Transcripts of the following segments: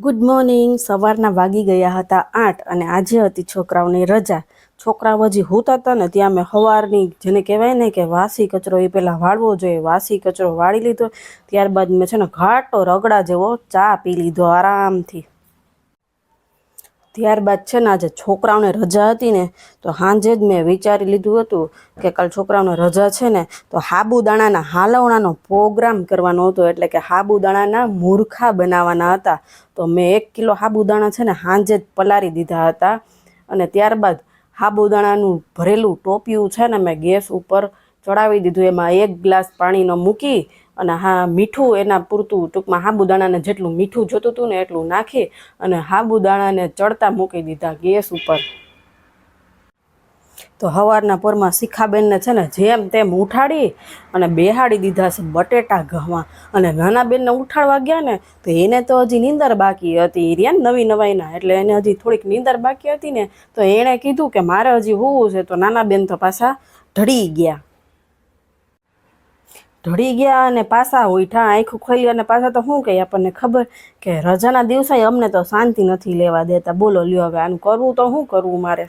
Good morning. સવારના વાગી ગયા હતા આઠ અને આજે હતી છોકરાઓની રજા. છોકરાઓ હજી હોતા હતા ને ત્યાં મેં સવારની જેને કહેવાય ને કે વાસી કચરો એ પહેલાં વાળવો જોઈએ. વાસી કચરો વાળી લીધો. ત્યારબાદ મેં છે ને ઘાટો રગડા જેવો ચા પી લીધો આરામથી. ત્યારબાદ છે ને આજે છોકરાઓને રજા હતી ને, તો સાંજે જ મેં વિચારી લીધું હતું કે કાલ છોકરાઓને રજા છે ને, તો સાબુદાણાના હાલવણાનો પ્રોગ્રામ કરવાનો હતો. એટલે કે સાબુદાણાના મૂર્ખા બનાવવાના હતા. તો મેં એક કિલો સાબુદાણા છે ને સાંજે જ પલારી દીધા હતા. અને ત્યારબાદ સાબુદાણાનું ભરેલું ટોપિયું છે ને મેં ગેસ ઉપર ચડાવી દીધું. એમાં એક ગ્લાસ પાણીનો મૂકી અને હા, મીઠું એના પૂરતું ટૂંકમાં સાબુદાણાને જેટલું મીઠું જોતું હતું ને એટલું નાખી અને સાબુદાણાને ચડતા મૂકી દીધા ગેસ ઉપર. તો સવારના પોરમાં શિખાબેનને છે ને જેમ તેમ ઉઠાડી અને બેહાડી દીધા છે બટેટા ઘવા અને નાના બેનને ઉઠાડવા ગયા ને તો એને તો હજી નીંદર બાકી હતી. રહ્યા નવી નવાઈના, એટલે એને હજી થોડીક નીંદર બાકી હતી ને તો એણે કીધું કે મારે હજી હોવું છે. તો નાના બેન તો પાછા ઢળી ગયા. ઢળી ગયા અને પાછા ઉઠા આંખું ખોલી અને પાછા તો શું કહે આપણને ખબર કે રજાના દિવસે અમને તો શાંતિ નથી લેવા દેતા. બોલો, લ્યો હવે આનું કરવું તો શું કરવું મારે?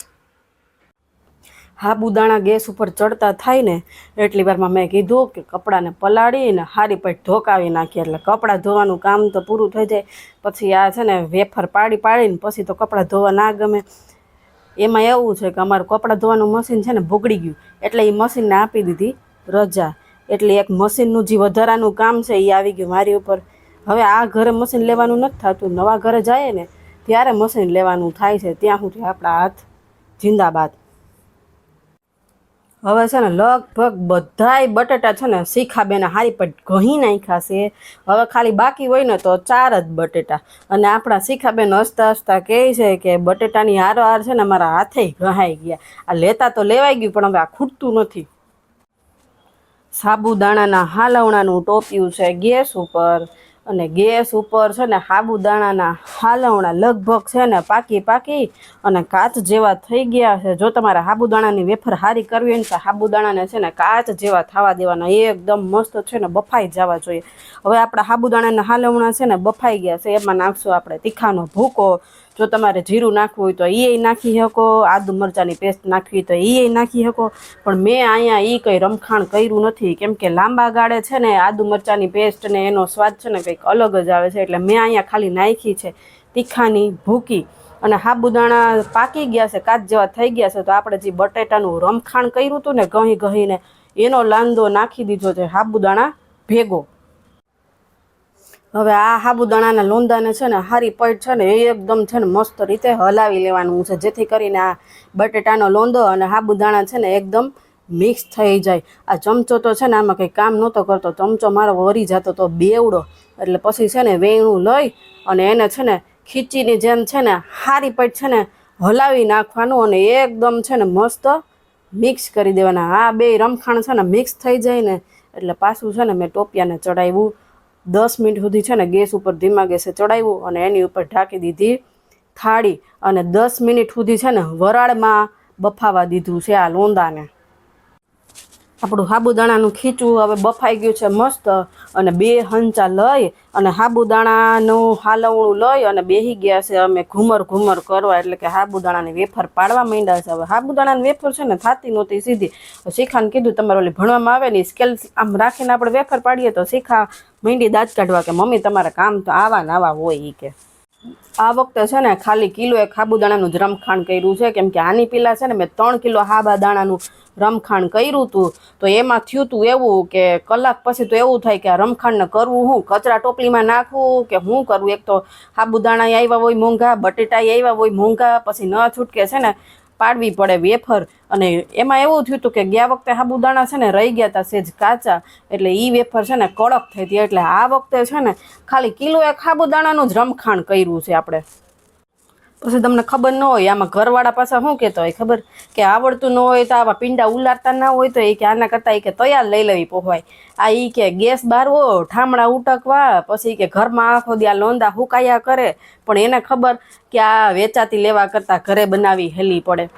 હાબુદાણા ગેસ ઉપર ચડતા થાય ને, એટલી વારમાં મેં કીધું કે કપડાને પલાળીને હારી પેટ ધોકાવી નાખીએ. એટલે કપડાં ધોવાનું કામ તો પૂરું થઈ જાય. પછી આ છે ને વેફર પાડી પાડીને પછી તો કપડાં ધોવા ના ગમે. એમાં એવું છે કે અમારું કપડાં ધોવાનું મશીન છે ને ભૂગડી ગયું. એટલે એ મશીનને આપી દીધી રજા. એટલે એક મશીનનું જે વધારાનું કામ છે એ આવી ગયું મારી ઉપર. હવે આ ઘરે મશીન લેવાનું નથી થતું. નવા ઘરે જાય ને ત્યારે મશીન લેવાનું થાય છે. ત્યાં સુધી આપણા હાથ જિંદાબાદ. હવે છે ને લગભગ બધાય બટેટા છે ને શીખાબેને હારી પણ ઘહી નાખ્યા છે. હવે ખાલી બાકી હોય ને તો ચાર જ બટેટા. અને આપણા શીખાબેન હસતા હસતા કહે છે કે બટેટાની હારો હાર છે ને મારા હાથે ઘહાઈ ગયા. આ લેતા તો લેવાઈ ગયું પણ હવે આ ખૂટતું નથી. સાબુદાણાના હાલવણાનું ટોપિયું છે ગેસ ઉપર. અને ગેસ ઉપર છે ને સાબુદાણાના હાલવણા લગભગ છે ને પાકી પાકી અને કાચ જેવા થઈ ગયા છે. જો તમારે સાબુદાણાની વેફર હારી કરવી હોય ને તો સાબુદાણાને છે ને કાચ જેવા થવા દેવાના. એકદમ મસ્ત છે ને બફાઈ જવા જોઈએ. હવે આપણા સાબુદાણાના હાલવણા છે ને બફાઈ ગયા છે. એમાં નાખશું આપણે તીખાનો ભૂકો. જો તમારે જીરું નાખવું હોય તો એ નાખી શકો, આદુ મરચાંની પેસ્ટ નાખવી તો એ નાખી શકો. પણ મેં અહીંયા એ કંઈ રમખાણ કર્યું નથી, કેમ કે લાંબા ગાળે છે ને આદુ મરચાંની પેસ્ટ ને એનો સ્વાદ છે ને કંઈક અલગ જ આવે છે, એટલે મેં અહીંયા ખાલી નાખી છે તીખાની ભૂકી. અને સાબુદાણા પાકી ગયા છે, કાચ જેવા થઈ ગયા છે, તો આપણે જે બટેટાનું રમખાણ કર્યું હતું ને ઘહી ઘહીને એનો લાંદો નાખી દીધો છે સાબુદાણા ભેગો. હવે આ સાબુદાણાના લોંદાને છે ને હારી પટ છે ને એ એકદમ છે ને મસ્ત રીતે હલાવી લેવાનું છે જેથી કરીને આ બટેટાનો લોંદો અને સાબુદાણા છે ને એકદમ મિક્સ થઈ જાય આ ચમચો તો છે ને આમાં કંઈ કામ નહોતો કરતો ચમચો મારો વરી જતો તો બેવડો એટલે પછી છે ને વેણું લઈ અને એને છે ને ખીચીની જેમ છે ને હારી પટ છે ને હલાવી નાખવાનું અને એકદમ છે ને મસ્ત મિક્સ કરી દેવાના આ બે રમખાણ છે ને મિક્સ થઈ જાય ને એટલે પાછું છે ને મેં ટોપિયાને ચડાવ્યું દસ મિનિટ સુધી છે ને ગેસ ઉપર ધીમા ગેસે ચડાવ્યું અને એની ઉપર ઢાંકી દીધી થાળી અને દસ મિનિટ સુધી છે ને વરાળમાં બફાવા દીધું છે આ લોંદાને. આપણું સાબુદાણાનું ખીચું હવે બફાઈ ગયું છે મસ્ત અને બે હંચા લઈ અને સાબુદાણાનું હાલવણું લઈ અને બેહી ગયા છે અમે ઘુમર ઘુમર કરવા એટલે કે સાબુદાણાની વેફર પાડવા માંડ્યા છે. હવે સાબુદાણાની વેફર છે ને થતી નહોતી સીધી. શીખાને કીધું તમારે ઓલી ભણવામાં આવે ને સ્કેલ આમ રાખીને આપણે વેફર પાડીએ તો શીખા મીંડી દાંત કાઢવા કે મમ્મી તમારે કામ તો આવા ને આવા હોય ઈ કે. આ વખતે છે ને ખાલી કિલો એક સાબુદાણાનું જ રમખાણ કર્યું છે. કેમ કે આની પેલા છે ને મેં ત્રણ કિલો સાબુદાણાનું રમખાણ કર્યું હતું તો એમાં થયું હતું એવું કે કલાક પછી તો એવું થાય કે આ રમખાણને કરવું હું? કચરા ટોપલીમાં નાખવું કે હું કરવું એક તો સાબુદાણા આવ્યા હોય મોંઘા બટેટા આવ્યા હોય મોંઘા, પછી ન છૂટકે છે ને પાડવી પડે વેફર. અને એમાં એવું થયું હતું કે ગયા વખતે સાબુદાણા છે ને રહી ગયા હતા સેજ કાચા, એટલે એ વેફર છે ને કડક થઈ હતી. એટલે આ વખતે છે ને ખાલી કિલો એક સાબુદાણાનું જ રમખાણ કર્યું છે આપણે. પછી તમને ખબર ન હોય, આમાં ઘરવાળા પાછા શું કહેતો હોય ખબર? કે આવડતું ન હોય તો આવા પિંડા ઉલારતા ના હોય તો એ કે આના કરતાં એ કે તૈયાર લઈ લેવી પોહવાય. આ એ કે ગેસ બારવો ઠામડા ઉટકવા, પછી કે ઘરમાં આખો આ લોંદા હુકાયા કરે. પણ એને ખબર કે આ વેચાતી લેવા કરતાં ઘરે બનાવી હેલી પડે.